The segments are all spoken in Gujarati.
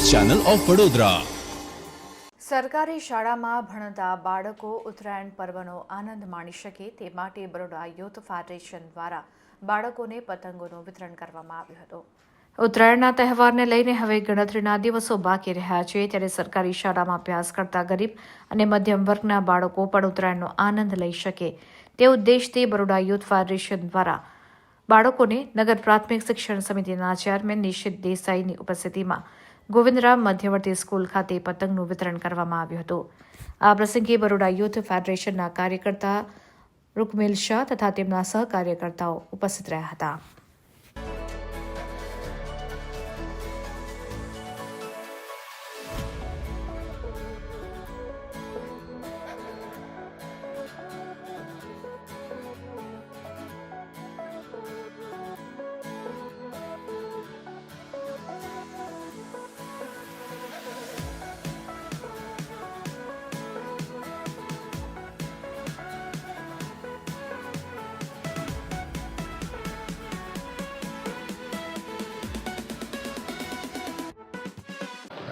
Channel of Vadodara. સરકારી શાળામાં ભણતા બાળકો ઉત્તરાયણ પર્વનો આનંદ માણી શકે તે માટે બરોડા યુથ ફેડરેશન દ્વારા બાળકોને પતંગોનું વિતરણ કરવામાં આવ્યું હતું. ઉત્તરાયણના તહેવારને લઈને હવે ગણતરીના દિવસો બાકી રહ્યા છે. ત્યારે સરકારી શાળામાં અભ્યાસ કરતા ગરીબ અને મધ્યમ વર્ગના બાળકો પણ ઉત્તરાયણનો આનંદ લઈ શકે તે ઉદ્દેશથી બરોડા યુથ ફેડરેશન દ્વારા બાળકોને નગર પ્રાથમિક શિક્ષણ સમિતિના ચેરમેન નિશિત દેસાઈની ઉપસ્થિતિમાં ગોવિંદરામ મધ્યવર્તી સ્કૂલ ખાતે પતંગનું વિતરણ કરવામાં આવ્યું હતું. આ પ્રસંગે બરોડા યુથ ફેડરેશનના કાર્યકર્તા રૂકમેલ શાહ તથા તેમના સહકાર્યકર્તાઓ ઉપસ્થિત રહ્યા હતા.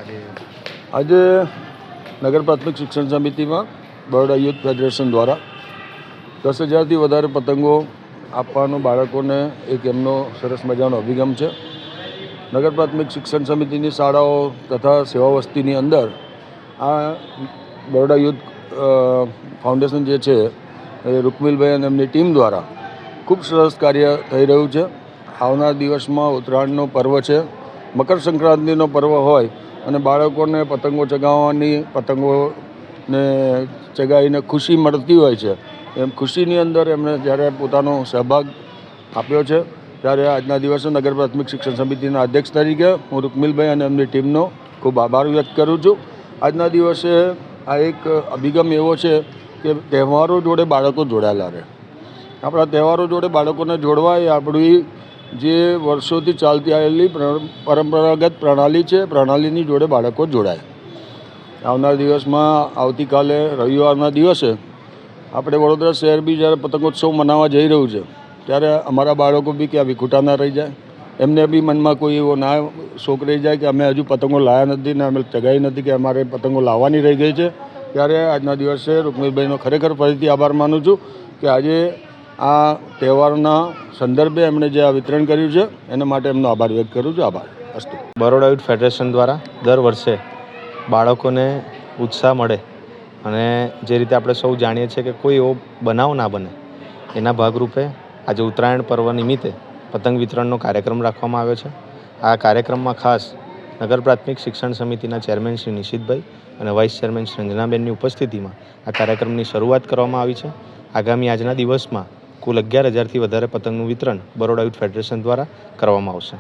આજે નગર પ્રાથમિક શિક્ષણ સમિતિમાં બરોડા યુથ ફેડરેશન દ્વારા દસ હજારથી વધારે પતંગો આપવાનો બાળકોને એક એમનો સરસ મજાનો અભિગમ છે. નગર પ્રાથમિક શિક્ષણ સમિતિની શાળાઓ તથા સેવા વસ્તીની અંદર આ બરોડા યુથ ફાઉન્ડેશન જે છે એ રૂકમિલભાઈ અને એમની ટીમ દ્વારા ખૂબ સરસ કાર્ય થઈ રહ્યું છે. આવનાર દિવસમાં ઉત્તરાયણનો પર્વ છે. મકર સંક્રાંતિનો પર્વ હોય અને બાળકોને પતંગો ચગાવવાની, પતંગોને ચગાવીને ખુશી મળતી હોય છે. એમ ખુશીની અંદર એમણે જ્યારે પોતાનો સહભાગ આપ્યો છે, ત્યારે આજના દિવસે નગર પ્રાથમિક શિક્ષણ સમિતિના અધ્યક્ષ તરીકે હું રૂકમિલભાઈ અને એમની ટીમનો ખૂબ આભાર વ્યક્ત કરું છું. આજના દિવસે આ એક અભિગમ એવો છે કે તહેવારો જોડે બાળકો જોડાયેલા રહે. આપણા તહેવારો જોડે બાળકોને જોડવા એ આપણી જે વર્ષોથી ચાલતી આવેલી પરંપરાગત પ્રણાલી છે, પ્રણાલીની જોડે બાળકો જોડાય. આવનાર દિવસમાં આવતીકાલે રવિવારના દિવસે આપણે વડોદરા શહેર બી જ્યારે પતંગોત્સવ મનાવવા જઈ રહ્યું છે, ત્યારે અમારા બાળકો બી ક્યાં વિખૂટા ના રહી જાય. એમને બી મનમાં કોઈ એવો ના શોખ રહી જાય કે અમે હજુ પતંગો લાવ્યા નથી ને અમે ચગાવી નથી કે અમારે પતંગો લાવવાની રહી ગઈ છે. ત્યારે આજના દિવસે રૂકમિલભાઈનો ખરેખર ફરીથી આભાર માનું છું કે આજે આ તહેવારના સંદર્ભે એમણે જે આ વિતરણ કર્યું છે, એના માટે એમનો આભાર વ્યક્ત કરું છું. આભાર. અસ્તુ. બરોડા યુથ ફેડરેશન દ્વારા દર વર્ષે બાળકોને ઉત્સાહ મળે અને જે રીતે આપણે સૌ જાણીએ છીએ કે કોઈ એવો બનાવ ના બને, એના ભાગરૂપે આજે ઉત્તરાયણ પર્વ નિમિત્તે પતંગ વિતરણનો કાર્યક્રમ રાખવામાં આવ્યો છે. આ કાર્યક્રમમાં ખાસ નગર પ્રાથમિક શિક્ષણ સમિતિના ચેરમેન શ્રી નિશિતભાઈ અને વાઇસ ચેરમેન શ્રી અંજનાબેનની ઉપસ્થિતિમાં આ કાર્યક્રમની શરૂઆત કરવામાં આવી છે. આગામી આજના દિવસમાં કુલ અગિયાર હજારથી વધારે પતંગનું વિતરણ બરોડા યુથ ફેડરેશન દ્વારા કરવામાં આવશે.